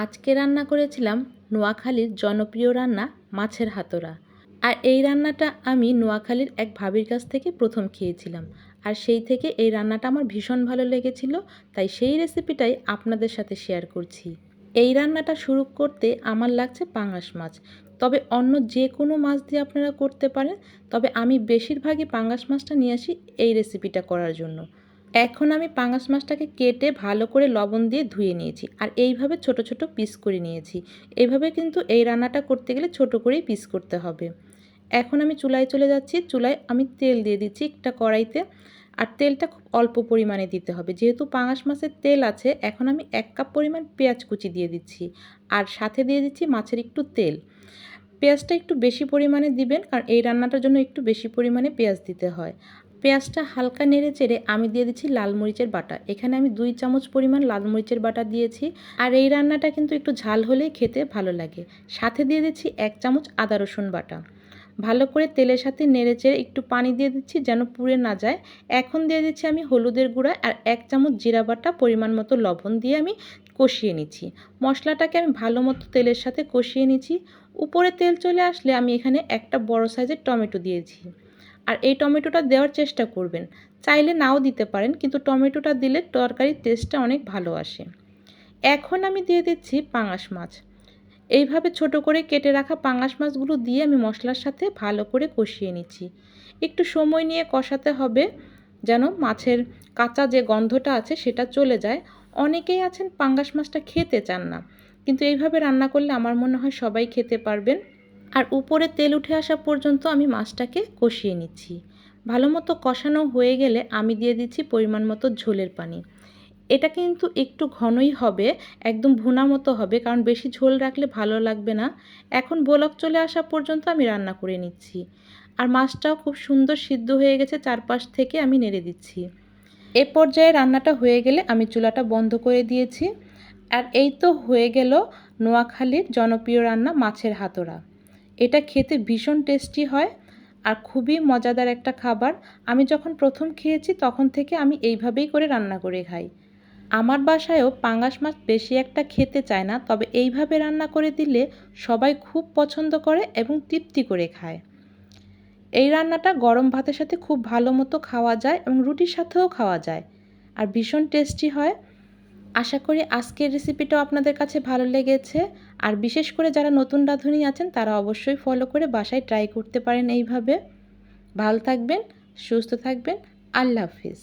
আজকে রান্না করেছিলাম নোয়াখালীর জনপ্রিয় রান্না মাছের হাতোরা আর এই রান্নাটা আমি নোয়াখালীর এক ভাবির কাছ থেকে প্রথম খেয়েছিলাম। আর সেই থেকে এই রান্নাটা আমার ভীষণ ভালো লেগেছিল, তাই সেই রেসিপিটাই আপনাদের সাথে শেয়ার করছি। এই রান্নাটা শুরু করতে আমার লাগছে পাঙাশ মাছ। তবে অন্য যে কোনো মাছ দিয়ে আপনারা করতে পারেন, তবে আমি বেশিরভাগই পাঙাশ মাছটা নিয়ে আসি এই রেসিপিটা করার জন্য। এখন আমি পাঙাশ মাছটাকে কেটে ভালো করে লবণ দিয়ে ধুয়ে নিয়েছি আর এইভাবে ছোট ছোট পিস করে নিয়েছি। এইভাবে কিন্তু এই রান্নাটা করতে গেলে ছোট করেই পিস করতে হবে। এখন আমি চুলায় চলে যাচ্ছি। চুলায় আমি তেল দিয়ে দিচ্ছি একটা কড়াইতে। আর তেলটা খুব অল্প পরিমাণে দিতে হবে। যেহেতু পাঙাশ মাছের তেল আছে, এখন আমি এক কাপ পরিমাণ পেঁয়াজ কুচি দিয়ে দিচ্ছি। আর সাথে দিয়ে দিচ্ছি মাছের একটু তেল। পেঁয়াজটা একটু বেশি পরিমাণে দিবেন, কারণ এই রান্নাটার জন্য একটু বেশি পরিমাণে পেঁয়াজ দিতে হয়। পেঁয়াজটা হালকা নেড়ে চেড়ে আমি দিয়ে দিচ্ছি লাল মরিচের বাটা। এখানে আমি দুই চামচ পরিমাণ লাল মরিচের বাটা দিয়েছি। আর এই রান্নাটা কিন্তু একটু ঝাল হলেই খেতে ভালো লাগে। সাথে দিয়ে দিচ্ছি এক চামচ আদা রসুন বাটা। ভালো করে তেলের সাথে নেড়ে চেড়ে একটু পানি দিয়ে দিচ্ছি যেন পুড়ে না যায়। এখন দিয়ে দিচ্ছি আমি হলুদের গুঁড়া আর এক চামচ জিরা বাটা, পরিমাণ মতো লবণ দিয়ে আমি কষিয়ে নিচ্ছি। মশলাটাকে আমি ভালো মতো তেলের সাথে কষিয়ে নিচ্ছি। উপরে তেল চলে আসলে আমি এখানে একটা বড় সাইজের টমেটো দিয়েছি। আর এই টমেটোটা দেওয়ার চেষ্টা করবেন। চাইলে নাও দিতে পারেন, কিন্তু টমেটোটা দিলে তরকারির টেস্টটা অনেক ভালো আসে। এখন আমি দিয়ে দিচ্ছি পাঙাশ মাছ। এইভাবে ছোট করে কেটে রাখা পাঙাশ মাছগুলো দিয়ে আমি মশলার সাথে ভালো করে কষিয়ে নিচ্ছি। একটু সময় নিয়ে কষাতে হবে যেন মাছের কাঁচা যে গন্ধটা আছে সেটা চলে যায়। অনেকেই আছেন পাঙ্গাস মাছটা খেতে চান না, কিন্তু এইভাবে রান্না করলে আমার মনে হয় সবাই খেতে পারবেন। আর উপরে তেল উঠে আসা পর্যন্ত আমি মাছটাকে কষিয়ে নিচ্ছি। ভালো মতো কষানো হয়ে গেলে আমি দিয়ে দিচ্ছি পরিমাণ মতো ঝোলের পানি। এটা কিন্তু একটু ঘনই হবে, একদম ভুনা মতো হবে, কারণ বেশি ঝোল রাখলে ভালো লাগবে না। এখন বোলক চলে আসা পর্যন্ত আমি রান্না করে নিচ্ছি। আর মাছটাও খুব সুন্দর সিদ্ধ হয়ে গেছে, চারপাশ থেকে আমি নেড়ে দিচ্ছি। এ পর্যায়ে রান্নাটা হয়ে গেলে আমি চুলাটা বন্ধ করে দিয়েছি। আর এই তো হয়ে গেল নোয়াখালীর জনপ্রিয় রান্না মাছের হাতোরা এটা খেতে ভীষণ টেস্টি হয় আর খুবই মজাদার একটা খাবার। আমি যখন প্রথম খেয়েছি তখন থেকে আমি এইভাবেই করে রান্না করে খাই। আমার বাসায়ও পাঙ্গাস মাছ বেশি একটা খেতে চায় না, তবে এইভাবে রান্না করে দিলে সবাই খুব পছন্দ করে এবং তৃপ্তি করে খায়। এই রান্নাটা গরম ভাতের সাথে খুব ভালো মতো খাওয়া যায় এবং রুটির সাথেও খাওয়া যায়। আর ভীষণ টেস্টি হয়। আশা করি আজকের রেসিপিটাও আপনাদের কাছে ভালো লেগেছে। আর বিশেষ করে যারা নতুন রাঁধুনি আছেন, তারা অবশ্যই ফলো করে বাসায় ট্রাই করতে পারেন এইভাবে। ভালো থাকবেন, সুস্থ থাকবেন, আল্লাহ হাফিজ।